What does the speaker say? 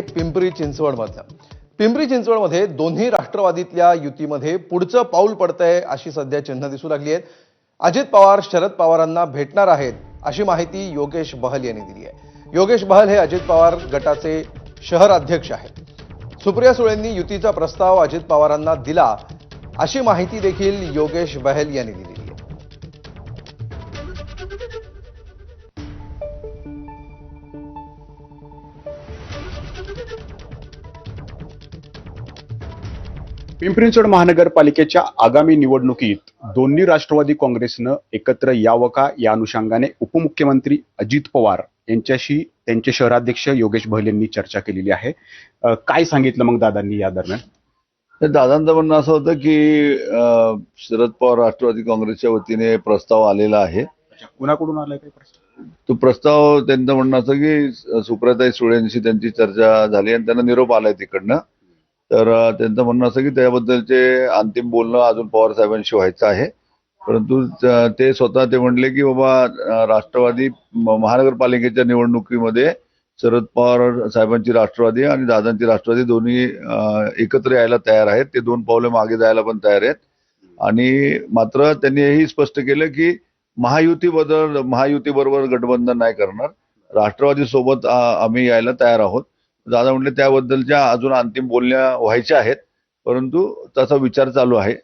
आहे पिंपरी चिंचवडमधलं. पिंपरी चिंचवडमध्ये दोन्ही राष्ट्रवादीतल्या युतीमध्ये पुढचं पाऊल पडतंय अशी सध्या चिन्ह दिसू लागली आहेत. अजित पवार शरद पवारांना भेटणार आहेत अशी माहिती योगेश बहल यांनी दिली आहे. योगेश बहल हे अजित पवार गटाचे शहर अध्यक्ष आहेत. सुप्रिया सुळेंनी युतीचा प्रस्ताव अजित पवारांना दिला अशी माहिती देखील योगेश बहल यांनी दिली पिंपरी महानगरपालिकेच्या आगामी निवडणुकीत दोन्ही राष्ट्रवादी काँग्रेसनं एकत्र यावं का? या अनुषंगाने उपमुख्यमंत्री अजित पवार यांच्याशी त्यांचे शहराध्यक्ष योगेश बहल यांनी चर्चा केलेली आहे. काय सांगितलं मग दादांनी या दरम्यान? तर दादांचं म्हणणं असं होतं की शरद पवार राष्ट्रवादी काँग्रेसच्या वतीने प्रस्ताव आलेला आहे. कुणाकडून आलाय काही प्रश्न तो प्रस्ताव त्यांचं म्हणणं असं की सुप्रताई सुळेंशी त्यांची चर्चा झाली आणि त्यांना निरोप आलाय तिकडनं. तर त्यांचं म्हणणं असं की त्याबद्दलचे अंतिम बोलणं अजून पवार साहेबांशी व्हायचं आहे. परंतु ते स्वतः ते म्हणले की बाबा राष्ट्रवादी म- महानगरपालिकेच्या निवडणुकीमध्ये शरद पवार साहेबांची राष्ट्रवादी आणि दादांची राष्ट्रवादी दोन्ही एकत्र यायला तयार आहेत. ते दोन पावले मागे जायला पण तयार आहेत. आणि मात्र त्यांनी हेही स्पष्ट केलं की महायुती बदल महायुती बरोबर गठबंधन नाही करणार. राष्ट्रवादी सोबत आम्ही यायला तयार आहोत. दादा म्हटले त्याबद्दलच्या अजून अंतिम बोलण्या व्हायच्या आहेत परंतु तसा विचार चालू आहे.